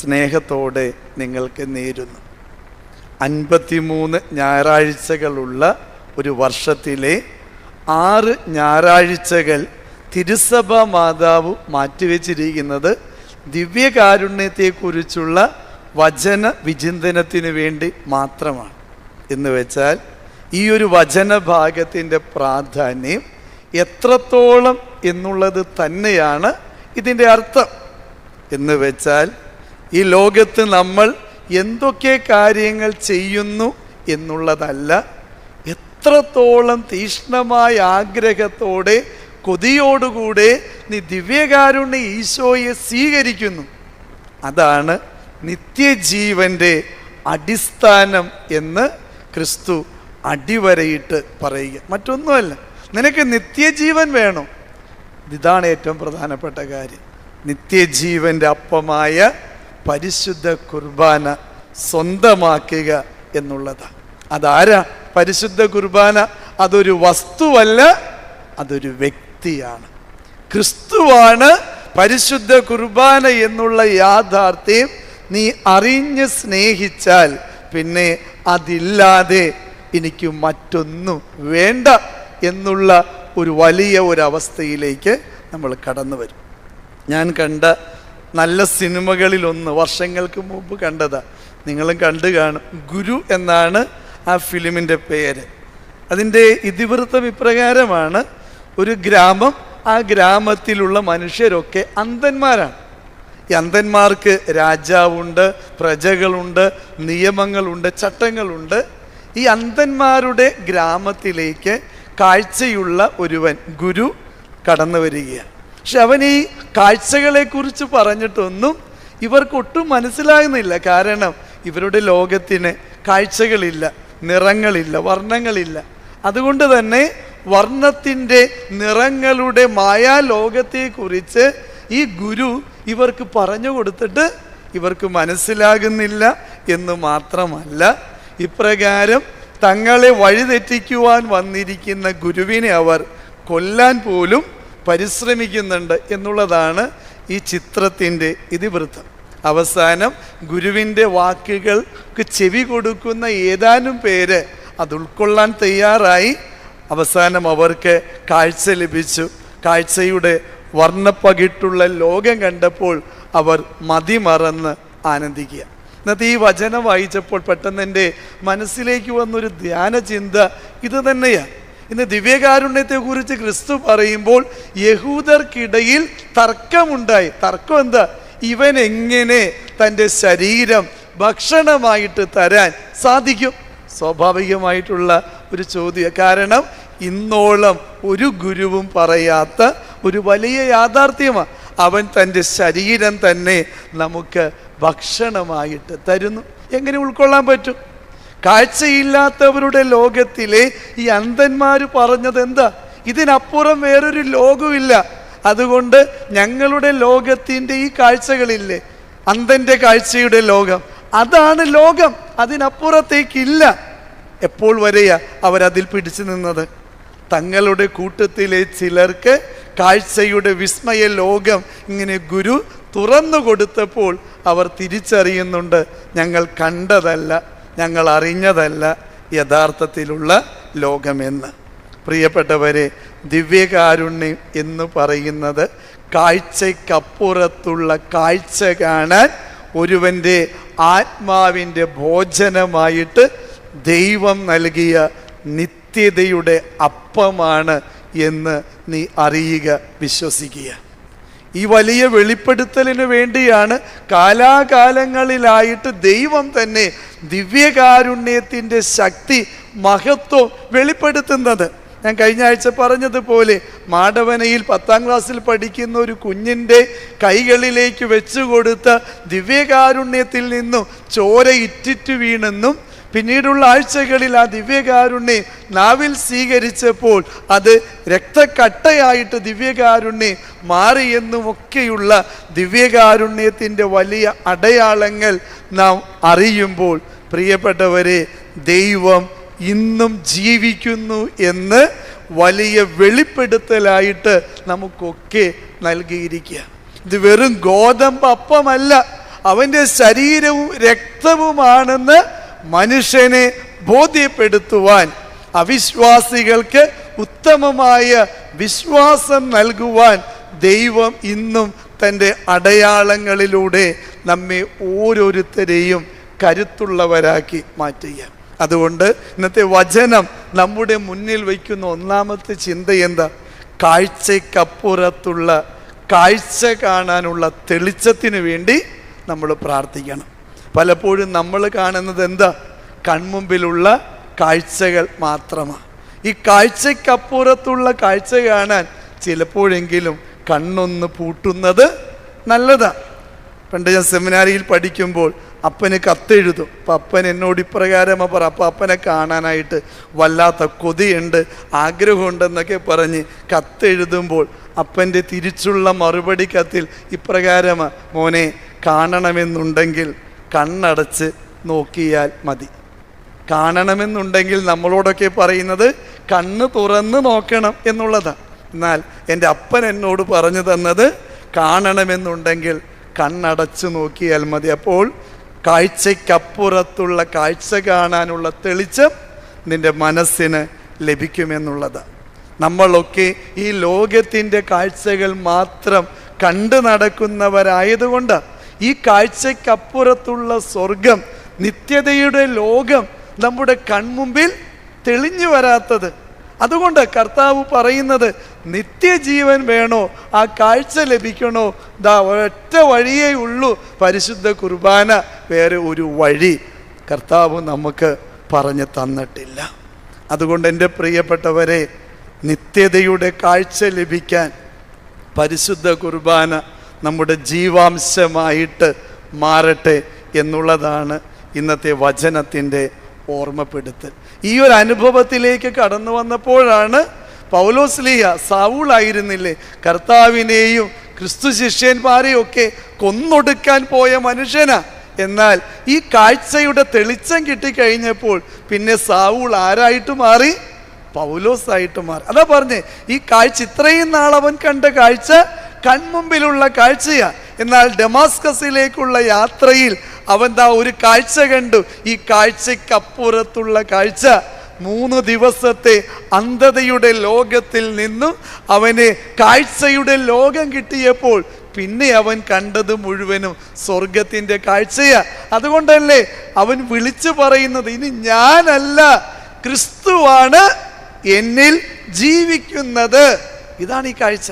സ്നേഹത്തോടെ നിങ്ങൾക്ക് നേരുന്നു. അൻപത്തിമൂന്ന് ഞായറാഴ്ചകളുള്ള ഒരു വർഷത്തിലെ ആറ് ഞായറാഴ്ചകൾ തിരുസഭ മാതാവ് മാറ്റിവെച്ചിരിക്കുന്നത് ദിവ്യകാരുണ്യത്തെക്കുറിച്ചുള്ള വചന വിചിന്തനത്തിന് വേണ്ടി മാത്രമാണ്. എന്ന് വെച്ചാൽ ഈ ഒരു വചന ഭാഗത്തിന്റെ പ്രാധാന്യം എത്രത്തോളം എന്നുള്ളത് തന്നെയാണ് ഇതിന്റെ അർത്ഥം. എന്ന് വെച്ചാൽ ഈ ലോകത്ത് നമ്മൾ എന്തൊക്കെ കാര്യങ്ങൾ ചെയ്യുന്നു എന്നുള്ളതല്ല എത്രത്തോളം തീഷ്ണമായ ആഗ്രഹത്തോടെ കൊതിയോടുകൂടെ നീ ദിവ്യകാരുണ്യ ഈശോയെ സ്വീകരിക്കുന്നു. അതാണ് നിത്യജീവന്റെ അടിസ്ഥാനം എന്ന് ക്രിസ്തു അടിവരയിട്ട് പറയുക. മറ്റൊന്നുമല്ല നിനക്ക് നിത്യജീവൻ വേണം. ഇതാണ് ഏറ്റവും പ്രധാനപ്പെട്ട കാര്യം. നിത്യജീവന്റെ അപ്പമായ പരിശുദ്ധ കുർബാന സ്വന്തമാക്കുക എന്നുള്ളതാണ് അതാരാ? പരിശുദ്ധ കുർബാന അതൊരു വസ്തുവല്ല അതൊരു വ്യക്തിയാണ്. ക്രിസ്തുവാണ് പരിശുദ്ധ കുർബാന എന്നുള്ള യാഥാർത്ഥ്യം നീ അറിഞ്ഞ് സ്നേഹിച്ചാൽ പിന്നെ അതില്ലാതെ എനിക്ക് മറ്റൊന്നും വേണ്ട എന്നുള്ള ഒരു വലിയ ഒരവസ്ഥയിലേക്ക് നമ്മൾ കടന്നു വരും ഞാൻ കണ്ട നല്ല സിനിമകളിലൊന്ന് വർഷങ്ങൾക്ക് മുമ്പ് കണ്ടതാ. നിങ്ങളും കണ്ടു കാണും. ഗുരു എന്നാണ് ആ ഫിലിമിന്റെ പേര്. അതിന്റെ ഇതിവൃത്തം ഇപ്രകാരമാണ് ഒരു ഗ്രാമം ആ ഗ്രാമത്തിലുള്ള മനുഷ്യരൊക്കെ അന്ധന്മാരാണ്. ഈ അന്ധന്മാർക്ക് രാജാവുണ്ട് പ്രജകളുണ്ട് നിയമങ്ങളുണ്ട് ചട്ടങ്ങളുണ്ട്. ഈ അന്ധന്മാരുടെ ഗ്രാമത്തിലേക്ക് കാഴ്ചയുള്ള ഒരുവൻ ഗുരു കടന്നു വരികയാണ്. പക്ഷെ അവൻ ഈ കാഴ്ചകളെ കുറിച്ച് പറഞ്ഞിട്ടൊന്നും ഇവർക്കൊട്ടും മനസ്സിലാകുന്നില്ല. കാരണം ഇവരുടെ ലോകത്തിന് കാഴ്ചകളില്ല നിറങ്ങളില്ല വർണങ്ങളില്ല. അതുകൊണ്ട് തന്നെ വർണത്തിന്റെ നിറങ്ങളുടെ മായാലോകത്തെക്കുറിച്ച് ഈ ഗുരു ഇവർക്ക് പറഞ്ഞു കൊടുത്തിട്ട് ഇവർക്ക് മനസ്സിലാകുന്നില്ല എന്ന് മാത്രമല്ല ഇപ്രകാരം തങ്ങളെ വഴിതെറ്റിക്കുവാൻ വന്നിരിക്കുന്ന ഗുരുവിനെ അവർ കൊല്ലാൻ പോലും പരിശ്രമിക്കുന്നുണ്ട് എന്നുള്ളതാണ് ഈ ചിത്രത്തിന്റെ ഇതിവൃത്തം. അവസാനം ഗുരുവിന്റെ വാക്കുകൾക്ക് ചെവി കൊടുക്കുന്ന ഏതാനും പേര് അത് ഉൾക്കൊള്ളാൻ തയ്യാറായി. അവസാനം അവർക്ക് കാഴ്ച ലഭിച്ചു. കാഴ്ചയുടെ വർണപ്പകിട്ടുള്ള ലോകം കണ്ടപ്പോൾ അവർ മതിമറന്ന് ആനന്ദിക്കുക. ഇന്നത്തെ ഈ വചനം വായിച്ചപ്പോൾ പെട്ടെന്ന് എന്റെ മനസ്സിലേക്ക് വന്നൊരു ധ്യാന ചിന്ത ഇത് തന്നെയാണ്. ഇന്ന് ദിവ്യകാരുണ്യത്തെ കുറിച്ച് ക്രിസ്തു പറയുമ്പോൾ യഹൂദർക്കിടയിൽ തർക്കമുണ്ടായി. തർക്കം എന്താ? ഇവൻ എങ്ങനെ തന്റെ ശരീരം ഭക്ഷണമായിട്ട് തരാൻ സാധിക്കും? സ്വാഭാവികമായിട്ടുള്ള ഒരു ചോദ്യം. കാരണം ഇന്നോളം ഒരു ഗുരുവും പറയാത്ത ഒരു വലിയ യാഥാർത്ഥ്യമാണ് അവൻ തന്റെ ശരീരം തന്നെ നമുക്ക് ഭക്ഷണമായിട്ട് തരുന്നു. എങ്ങനെ ഉൾക്കൊള്ളാൻ പറ്റും? കാഴ്ചയില്ലാത്തവരുടെ ലോകത്തിലെ ഈ അന്ധന്മാർ പറഞ്ഞത് എന്താ ഇതിനപ്പുറം വേറൊരു ലോകമില്ല അതുകൊണ്ട് ഞങ്ങളുടെ ലോകത്തിന്റെ ഈ കാഴ്ചകളില്ലേ? അന്ധന്റെ കാഴ്ചയുടെ ലോകം. അതാണ് ലോകം. അതിനപ്പുറത്തേക്കില്ല. എപ്പോൾ വരെയാ അവരതിൽ പിടിച്ചു നിന്നത്? തങ്ങളുടെ കൂട്ടത്തിലെ ചിലർക്ക് കാഴ്ചയുടെ വിസ്മയ ലോകം ഇങ്ങനെ ഗുരു തുറന്നു കൊടുത്തപ്പോൾ അവർ തിരിച്ചറിയുന്നുണ്ട്. ഞങ്ങൾ കണ്ടതല്ല. ഞങ്ങൾ അറിഞ്ഞതല്ല യഥാർത്ഥത്തിലുള്ള ലോകമെന്ന്. പ്രിയപ്പെട്ടവരെ ദിവ്യകാരുണ്യം എന്ന് പറയുന്നത് കാഴ്ചയ്ക്കപ്പുറത്തുള്ള കാഴ്ച കാണാൻ ഒരുവന്റെ ആത്മാവിന്റെ ഭോജനമായിട്ട് ദൈവം നൽകിയ നിത്യതയുടെ അപ്പമാണ് എന്ന് നീ അറിയുക വിശ്വസിക്കുക. ഈ വലിയ വെളിപ്പെടുത്തലിന് വേണ്ടിയാണ് കാലാകാലങ്ങളിലായിട്ട് ദൈവം തന്നെ ദിവ്യകാരുണ്യത്തിന്റെ ശക്തി മഹത്വം വെളിപ്പെടുത്തുന്നത്. ഞാൻ കഴിഞ്ഞ ആഴ്ച പറഞ്ഞതുപോലെ മാടവനയിൽ പത്താം ക്ലാസ്സിൽ പഠിക്കുന്ന ഒരു കുഞ്ഞിന്റെ കൈകളിലേക്ക് വെച്ചു കൊടുത്ത ദിവ്യകാരുണ്യത്തിൽ നിന്നും ചോര ഇറ്റിറ്റ് വീണെന്നും പിന്നീടുള്ള ആഴ്ചകളിൽ ആ ദിവ്യകാരുണ്യം നാവിൽ സ്വീകരിച്ചപ്പോൾ അത് രക്തക്കട്ടയായിട്ട് ദിവ്യകാരുണ്യം മാറിയെന്നുമൊക്കെയുള്ള ദിവ്യകാരുണ്യത്തിന്റെ വലിയ അടയാളങ്ങൾ നാം അറിയുമ്പോൾ പ്രിയപ്പെട്ടവരെ ദൈവം ഇന്നും ജീവിക്കുന്നു എന്ന് വലിയ വെളിപ്പെടുത്തലായിട്ട് നമുക്കൊക്കെ നൽകിയിരിക്കുക. ഇത് വെറും ഗോതമ്പ് അപ്പമല്ല അവന്റെ ശരീരവും രക്തവുമാണെന്ന് മനുഷ്യനെ ബോധ്യപ്പെടുത്തുവാൻ അവിശ്വാസികൾക്ക് ഉത്തമമായ വിശ്വാസം നൽകുവാൻ ദൈവം ഇന്നും തന്റെ അടയാളങ്ങളിലൂടെ നമ്മെ ഓരോരുത്തരെയും കരുത്തുള്ളവരാക്കി മാറ്റുക അതുകൊണ്ട് ഇന്നത്തെ വചനം നമ്മുടെ മുന്നിൽ വയ്ക്കുന്ന ഒന്നാമത്തെ ചിന്ത എന്താ? കാഴ്ചക്കപ്പുറത്തുള്ള കാഴ്ച കാണാനുള്ള തെളിച്ചത്തിന് വേണ്ടി നമ്മൾ പ്രാർത്ഥിക്കണം. പലപ്പോഴും നമ്മൾ കാണുന്നത് എന്താ? കൺമുമ്പിലുള്ള കാഴ്ചകൾ മാത്രമാണ് ഈ കാഴ്ചയ്ക്കപ്പുറത്തുള്ള കാഴ്ച കാണാൻ ചിലപ്പോഴെങ്കിലും കണ്ണൊന്ന് പൂട്ടുന്നത് നല്ലതാണ് പണ്ട് ഞാൻ സെമിനാരിയിൽ പഠിക്കുമ്പോൾ അപ്പന് കത്തെഴുതും. അപ്പം അപ്പൻ എന്നോട് ഇപ്രകാരമാണ് പറ അപ്പം അപ്പനെ കാണാനായിട്ട് വല്ലാത്ത കൊതിയുണ്ട് ആഗ്രഹമുണ്ടെന്നൊക്കെ പറഞ്ഞ് കത്തെഴുതുമ്പോൾ അപ്പന്റെ തിരിച്ചുള്ള മറുപടി കത്തിൽ ഇപ്രകാരമാണ് മോനെ കാണണമെന്നുണ്ടെങ്കിൽ കണ്ണടച്ച് നോക്കിയാൽ മതി. കാണണമെന്നുണ്ടെങ്കിൽ നമ്മളോടൊക്കെ പറയുന്നത് കണ്ണ് തുറന്ന് നോക്കണം എന്നുള്ളതാണ് എന്നാൽ എന്റെ അപ്പൻ എന്നോട് പറഞ്ഞു തന്നത് കാണണമെന്നുണ്ടെങ്കിൽ കണ്ണടച്ചു നോക്കിയാൽ മതി. അപ്പോൾ കാഴ്ചയ്ക്കപ്പുറത്തുള്ള കാഴ്ച കാണാനുള്ള തെളിച്ചം നിന്റെ മനസ്സിന് ലഭിക്കുമെന്നുള്ളതാണ് നമ്മളൊക്കെ ഈ ലോകത്തിന്റെ കാഴ്ചകൾ മാത്രം കണ്ടു നടക്കുന്നവരായതുകൊണ്ട് ഈ കാഴ്ചയ്ക്കപ്പുറത്തുള്ള സ്വർഗം നിത്യതയുടെ ലോകം നമ്മുടെ കൺമുമ്പിൽ തെളിഞ്ഞു വരാത്തത്. അതുകൊണ്ട് കർത്താവ് പറയുന്നത് നിത്യജീവൻ വേണോ? ആ കാഴ്ച ലഭിക്കണോ? ദാ ഒറ്റ വഴിയേ ഉള്ളൂ. പരിശുദ്ധ കുർബാന വേറെ ഒരു വഴി കർത്താവ് നമുക്ക് പറഞ്ഞു തന്നിട്ടില്ല. അതുകൊണ്ട് എന്റെ പ്രിയപ്പെട്ടവരെ നിത്യതയുടെ കാഴ്ച ലഭിക്കാൻ പരിശുദ്ധ കുർബാന നമ്മുടെ ജീവാംശമായിട്ട് മാറട്ടെ എന്നുള്ളതാണ് ഇന്നത്തെ വചനത്തിന്റെ ഓർമ്മപ്പെടുത്തൽ. ഈ ഒരു അനുഭവത്തിലേക്ക് കടന്നു വന്നപ്പോഴാണ് പൗലോസ്ലിയ സാവൂളായിരുന്നില്ലേ കർത്താവിനെയും ക്രിസ്തു ശിഷ്യന്മാരെയും ഒക്കെ കൊന്നൊടുക്കാൻ പോയ മനുഷ്യനാ. എന്നാൽ ഈ കാഴ്ചയുടെ തെളിച്ചം കിട്ടിക്കഴിഞ്ഞപ്പോൾ പിന്നെ സാവൂൾ ആരായിട്ട് മാറി? പൗലോസായിട്ട് മാറി. അതാ പറഞ്ഞേ ഈ കാഴ്ച ഇത്രയും നാൾ അവൻ കണ്ട കാഴ്ച കൺമുമ്പിലുള്ള കാഴ്ചയാ. എന്നാൽ ഡെമാസ്കസിലേക്കുള്ള യാത്രയിൽ അവൻ ദാ ഒരു കാഴ്ച കണ്ടു. ഈ കാഴ്ചക്കപ്പുറത്തുള്ള കാഴ്ച. മൂന്ന് ദിവസത്തെ അന്ധതയുടെ ലോകത്തിൽ നിന്നും അവന് കാഴ്ചയുടെ ലോകം കിട്ടിയപ്പോൾ പിന്നെ അവൻ കണ്ടത് മുഴുവനും സ്വർഗത്തിന്റെ കാഴ്ചയാ. അതുകൊണ്ടല്ലേ അവൻ വിളിച്ചു പറയുന്നത് ഇനി ഞാനല്ല ക്രിസ്തുവാണ് എന്നിൽ ജീവിക്കുന്നത്. ഇതാണ് ഈ കാഴ്ച.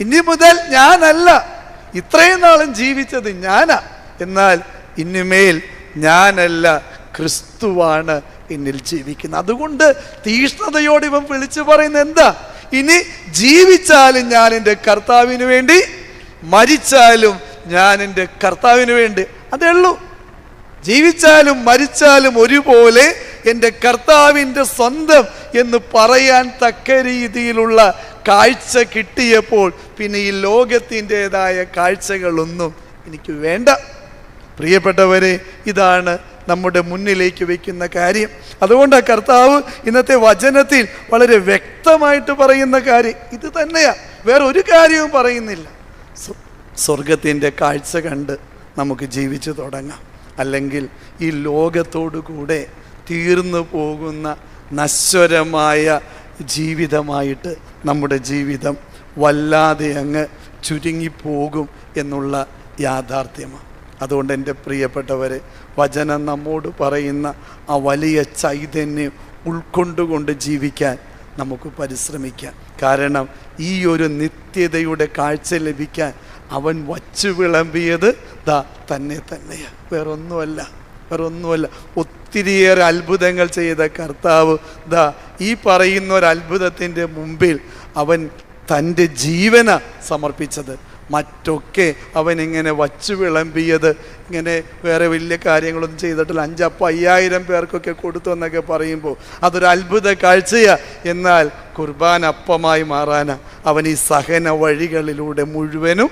ഇനി മുതൽ ഞാനല്ല. ഇത്രയും നാളും ജീവിച്ചത് ഞാനാ. എന്നാൽ ഇനിമേൽ ഞാനല്ല ക്രിസ്തുവാണ് എന്നിൽ ജീവിക്കുന്നത്. അതുകൊണ്ട് തീഷ്ണതയോട് ഇവൻ വിളിച്ചു പറയുന്നത് എന്താ? ഇനി ജീവിച്ചാലും ഞാൻ എന്റെ കർത്താവിന് വേണ്ടി മരിച്ചാലും ഞാൻ എന്റെ കർത്താവിന് വേണ്ടി. അതേ ഉള്ളൂ. ജീവിച്ചാലും മരിച്ചാലും ഒരുപോലെ എന്റെ കർത്താവിന്റെ സ്വന്തം എന്ന് പറയാൻ തക്ക രീതിയിലുള്ള കാഴ്ച കിട്ടിയപ്പോൾ പിന്നെ ഈ ലോകത്തിന്റെതായ കാഴ്ചകളൊന്നും എനിക്ക് വേണ്ട. പ്രിയപ്പെട്ടവരെ ഇതാണ് നമ്മുടെ മുന്നിലേക്ക് വയ്ക്കുന്ന കാര്യം. അതുകൊണ്ട് കർത്താവ് ഇന്നത്തെ വചനത്തിൽ വളരെ വ്യക്തമായിട്ട് പറയുന്ന കാര്യം. ഇത് തന്നെയാ. വേറെ ഒരു കാര്യവും പറയുന്നില്ല. സ്വ- സ്വർഗത്തിന്റെ കാഴ്ച കണ്ട് നമുക്ക് ജീവിച്ചു തുടങ്ങാം. അല്ലെങ്കിൽ ഈ ലോകത്തോടു കൂടെ തീർന്നു പോകുന്ന നശ്വരമായ ജീവിതമായിട്ട് നമ്മുടെ ജീവിതം വല്ലാതെ അങ്ങ് ചുരുങ്ങിപ്പോകും എന്നുള്ള യാഥാർത്ഥ്യമാണ്. അതുകൊണ്ട് എന്റെ പ്രിയപ്പെട്ടവരെ വചനം നമ്മോട് പറയുന്ന ആ വലിയ ചൈതന്യം ഉൾക്കൊണ്ടുകൊണ്ട് ജീവിക്കാൻ നമുക്ക് പരിശ്രമിക്കാം. കാരണം ഈ ഒരു നിത്യതയുടെ കാഴ്ച ലഭിക്കാൻ അവൻ വച്ചു വിളമ്പിയത് ദാ തന്നെ തന്നെയാണ്. വേറൊന്നുമല്ല. വേറൊന്നുമല്ല. ഒത്തിരി ഒത്തിരിയേറെ അത്ഭുതങ്ങൾ ചെയ്ത കർത്താവ് ദാ ഈ പറയുന്ന ഒരു അത്ഭുതത്തിന്റെ മുമ്പിൽ അവൻ തന്റെ ജീവന സമർപ്പിച്ചത്. മറ്റൊക്കെ അവൻ ഇങ്ങനെ വച്ചു വിളമ്പിയത്. ഇങ്ങനെ വേറെ വലിയ കാര്യങ്ങളൊന്നും ചെയ്തിട്ടില്ല. അഞ്ചപ്പം അയ്യായിരം പേർക്കൊക്കെ കൊടുത്തു എന്നൊക്കെ പറയുമ്പോൾ അതൊരു അത്ഭുത കാഴ്ചയാ. എന്നാൽ കുർബാന അപ്പമായി മാറാനാ അവൻ ഈ സഹന വഴികളിലൂടെ മുഴുവനും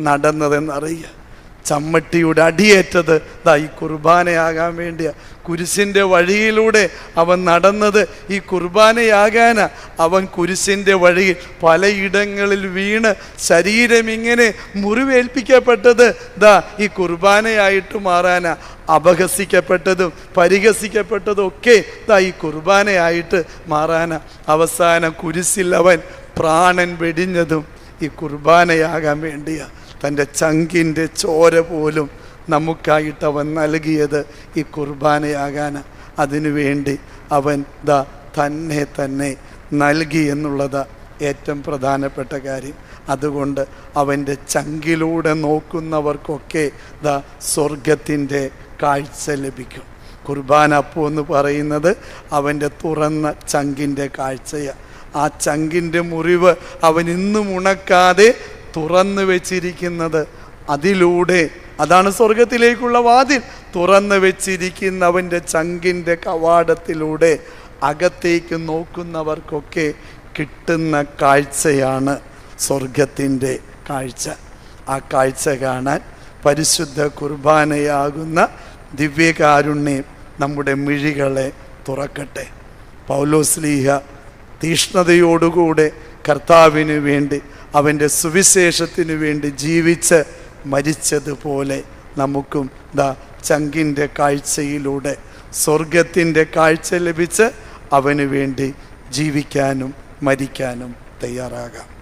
നടന്നതെന്നറിയുക ചമ്മട്ടിയുടെ അടിയേറ്റത് ദാ ഈ കുർബാനയാകാൻ വേണ്ടിയ. കുരിശിന്റെ വഴിയിലൂടെ അവൻ നടന്നത് ഈ കുർബാനയാകാന. അവൻ കുരിശിന്റെ വഴിയിൽ പലയിടങ്ങളിൽ വീണ് ശരീരം ഇങ്ങനെ മുറിവേൽപ്പിക്കപ്പെട്ടത് ദാ ഈ കുർബാനയായിട്ട് മാറാന. അപഹസിക്കപ്പെട്ടതും പരിഹസിക്കപ്പെട്ടതും ഒക്കെ ദാ ഈ കുർബാനയായിട്ട് മാറാന. അവസാനം കുരിശിൽ അവൻ പ്രാണൻ വെടിഞ്ഞതും ഈ കുർബാനയാകാൻ വേണ്ടിയാണ് തന്റെ ചങ്കിന്റെ ചോര പോലും നമുക്കായിട്ട് അവൻ നൽകിയത് ഈ കുർബാനയാകാൻ. അതിനുവേണ്ടി അവൻ ദ തന്നെ തന്നെ നൽകി എന്നുള്ളത് ഏറ്റവും പ്രധാനപ്പെട്ട കാര്യം. അതുകൊണ്ട് അവന്റെ ചങ്കിലൂടെ നോക്കുന്നവർക്കൊക്കെ ദ സ്വർഗത്തിന്റെ കാഴ്ച ലഭിക്കും. കുർബാന അപ്പു എന്ന് പറയുന്നത് അവന്റെ തുറന്ന ചങ്കിന്റെ കാഴ്ചയാണ് ആ ചങ്കിന്റെ മുറിവ് അവൻ ഇന്നും ഉണക്കാതെ തുറന്നു വെച്ചിരിക്കുന്നത് അതിലൂടെ. അതാണ് സ്വർഗത്തിലേക്കുള്ള വാതിൽ. തുറന്നു വെച്ചിരിക്കുന്നവന്റെ ചങ്കിന്റെ കവാടത്തിലൂടെ അകത്തേക്ക് നോക്കുന്നവർക്കൊക്കെ കിട്ടുന്ന കാഴ്ചയാണ് സ്വർഗത്തിന്റെ കാഴ്ച. ആ കാഴ്ച കാണാൻ പരിശുദ്ധ കുർബാനയാകുന്ന ദിവ്യകാരുണ്യം നമ്മുടെ മിഴികളെ തുറക്കട്ടെ. പൗലോസ്ലീഹ തീഷ്ണതയോടുകൂടെ കർത്താവിന് വേണ്ടി അവന്റെ സുവിശേഷത്തിന് വേണ്ടി ജീവിച്ച് മരിച്ചതുപോലെ നമുക്കും ദാ ചങ്കിന്റെ കാഴ്ചയിലൂടെ സ്വർഗത്തിന്റെ കാഴ്ച ലഭിച്ച് അവന് വേണ്ടി ജീവിക്കാനും മരിക്കാനും തയ്യാറാകാം.